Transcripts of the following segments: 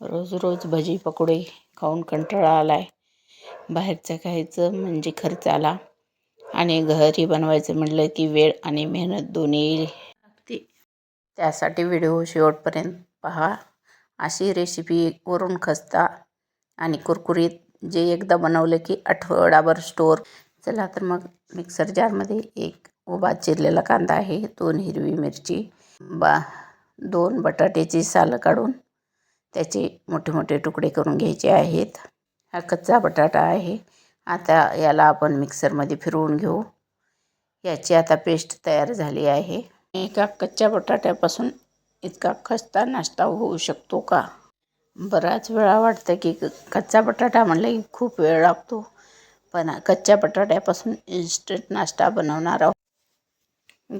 रोज रोज भजी पकोडे खाऊन कंटाळा आला आहे बाहेरचं खायचं म्हणजे खर्च आला आणि घरी बनवायचं म्हटलं की वेळ आणि मेहनत दोन्ही लागते. त्यासाठी व्हिडिओ शेवटपर्यंत पहा. अशी रेसिपी वरून खस्ता आणि कुरकुरीत जे एकदा बनवलं की आठवडाभर स्टोअर चला तर मग मिक्सर जारमध्ये एक उभा चिरलेला कांदा आहे दोन हिरवी मिरची बा दोन बटाट्याची सालं काढून त्याचे मोठे मोठे तुकडे करून घ्यायचे आहेत. हा कच्चा बटाटा आहे. आता याला आपण मिक्सरमध्ये फिरवून घेऊ. याची आता पेस्ट तयार झाली आहे. एका कच्च्या बटाट्यापासून इतका खस्ता नाश्ता होऊ शकतो का? बराच वेळा वाटतं की कच्चा बटाटा म्हणलं की खूप वेळ लागतो. पण कच्च्या बटाट्यापासून इन्स्टंट नाश्ता बनवणार आहोत.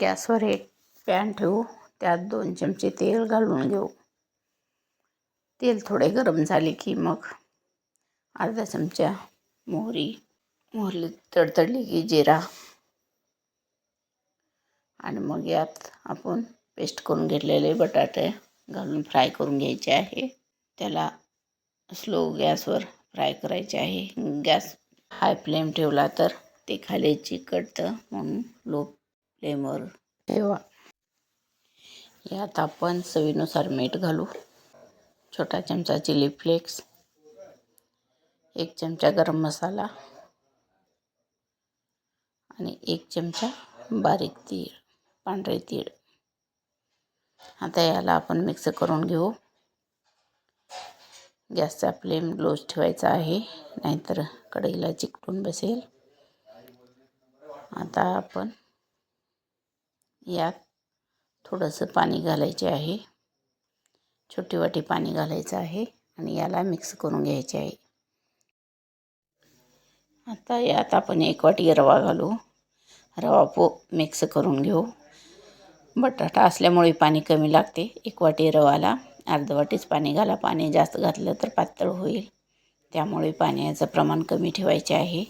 गॅसवर एक पॅन ठेवू. त्यात दोन चमचे तेल घालून घेऊ. तेल थोडे गरम झाले की मग अर्धा चमचा मोहरी मोहरी तडतडली की जिरा आणि मग यात आपण पेस्ट करून घेतलेले बटाटे घालून फ्राय करून घ्यायचे आहे. त्याला स्लो गॅसवर फ्राय करायचे आहे. गॅस हाय फ्लेम ठेवला तर ते खाली चिकटतं म्हणून लो फ्लेमवर ठेवा. यात आपण चवीनुसार मीठ घालू. छोटा चमचा चिली फ्लेक्स एक चमचा गरम मसाला आणि एक चमचा बारीक तीळ पांढरे तीळ. आता याला आपण मिक्स करून घेऊ. गॅसचा फ्लेम लोज ठेवायचा आहे नाहीतर कढईला चिकटून बसेल. आता आपण यात थोडंसं पाणी घालायचे आहे. छोटी वाटी पाणी घालायचं आहे आणि याला मिक्स करून घ्यायचे आहे. आता यात आपण एक वाटी रवा घालू. रवा पो मिक्स करून घेऊ. बटाटा असल्यामुळे पाणी कमी लागते. एक वाटी रवाला अर्ध वाटीच पाणी घाला. पाणी जास्त घातलं तर पातळ होईल. त्यामुळे पाण्याचं प्रमाण कमी ठेवायचे आहे.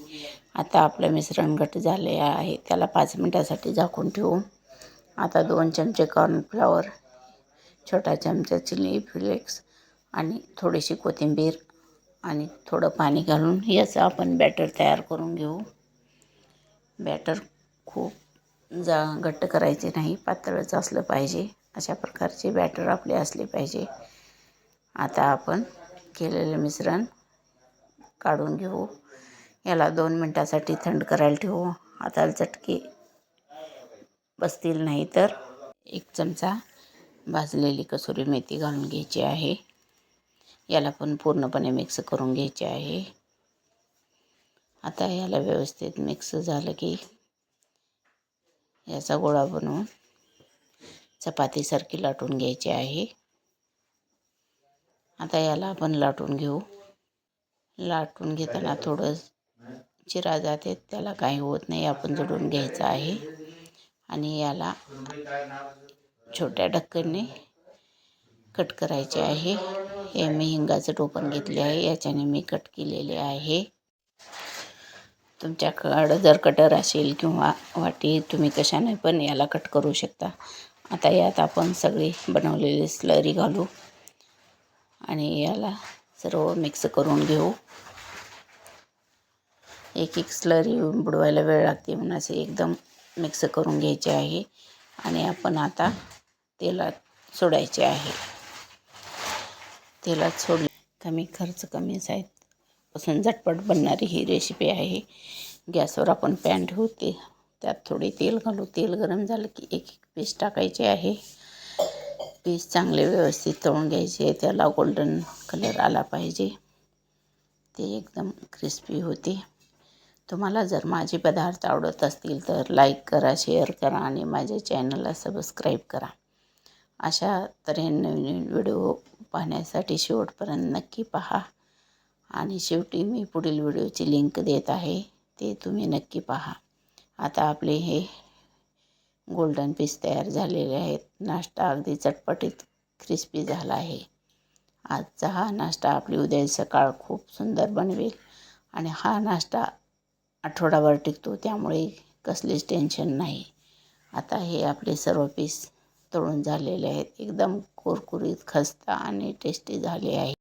आता आपलं मिश्रण घट झाले आहे. त्याला पाच मिनटासाठी झाकून ठेवू. आता दोन चमचे कॉर्नफ्लॉवर छोटा चमचा चिली फ्लेक्स आणि थोडीशी कोथिंबीर आणि थोडं पाणी घालून याचं आपण बॅटर तयार करून घेऊ. बॅटर खूप जा घट्ट करायचे नाही पातळच असलं पाहिजे. अशा प्रकारचे बॅटर आपले असले पाहिजे. आता आपण केलेलं मिश्रण काढून घेऊ. याला दोन मिनटासाठी थंड करायला ठेवू. हाताला चटके बसतील नाही तर एक चमचा भाजलेली कसुरी मेथी घालून घ्यायची आहे. याला पण पूर्णपणे मिक्स करून घ्यायचे आहे. आता याला व्यवस्थित मिक्स झालं की याचा गोळा बनवून चपातीसारखी लाटून घ्यायची आहे. आता याला आपण लाटून घेऊ. लाटून घेताना थोडं चिरा जाते त्याला काही होत नाही आपण जोडून घ्यायचं आहे. आणि याला छोट्या ढक्कनने कट करायचे आहे. हे मी हिंगाचं टोपण घेतले आहे. याच्याने मी कट केलेले आहे. तुमच्याकडं जर कटर असेल किंवा वाटी तुम्ही कशाने पण याला कट करू शकता. आता यात आपण सगळी बनवलेली स्लरी घालू आणि याला सर्व मिक्स करून घेऊ. एक एक स्लरी बुडवायला वेळ लागते म्हणून असे एकदम मिक्स करून घ्यायचे आहे. आणि आपण आता तेलात सोडायचे आहे. तेलात सोडले. कमी खर्च कमीच आहेत पासून झटपट बनणारी ही रेसिपी आहे. गॅसवर आपण पॅन ठेवते. त्यात थोडे तेल घालू. तेल गरम झालं की एक एक पीस टाकायचे आहे. पीस चांगले व्यवस्थित तळून घ्यायचे. त्याला गोल्डन कलर आला पाहिजे. ते एकदम क्रिस्पी होते. तुम्हाला जर माझे पदार्थ आवडत असतील तर लाईक करा शेअर करा आणि माझ्या चॅनलला सबस्क्राईब करा. अशा तऱ्हेने नवीन व्हिडिओ पाहण्यासाठी शेवटपर्यंत नक्की पहा. आणि शेवटी मी पुढील व्हिडिओची लिंक देत आहे ते तुम्ही नक्की पहा. आता आपले हे गोल्डन पीस तयार झालेले आहेत. नाश्ता अगदी चटपटीत क्रिस्पी झाला आहे. आजचा हा नाश्ता आपली उद्या सकाळ खूप सुंदर बनवेल. आणि हा नाश्ता आठवडाभर टिकतो त्यामुळे कसलेच टेन्शन नाही. आता हे आपले सर्व पीस तळून झालेले आहेत. एकदम कुरकुरीत खस्ता आणि टेस्टी झाले आहे.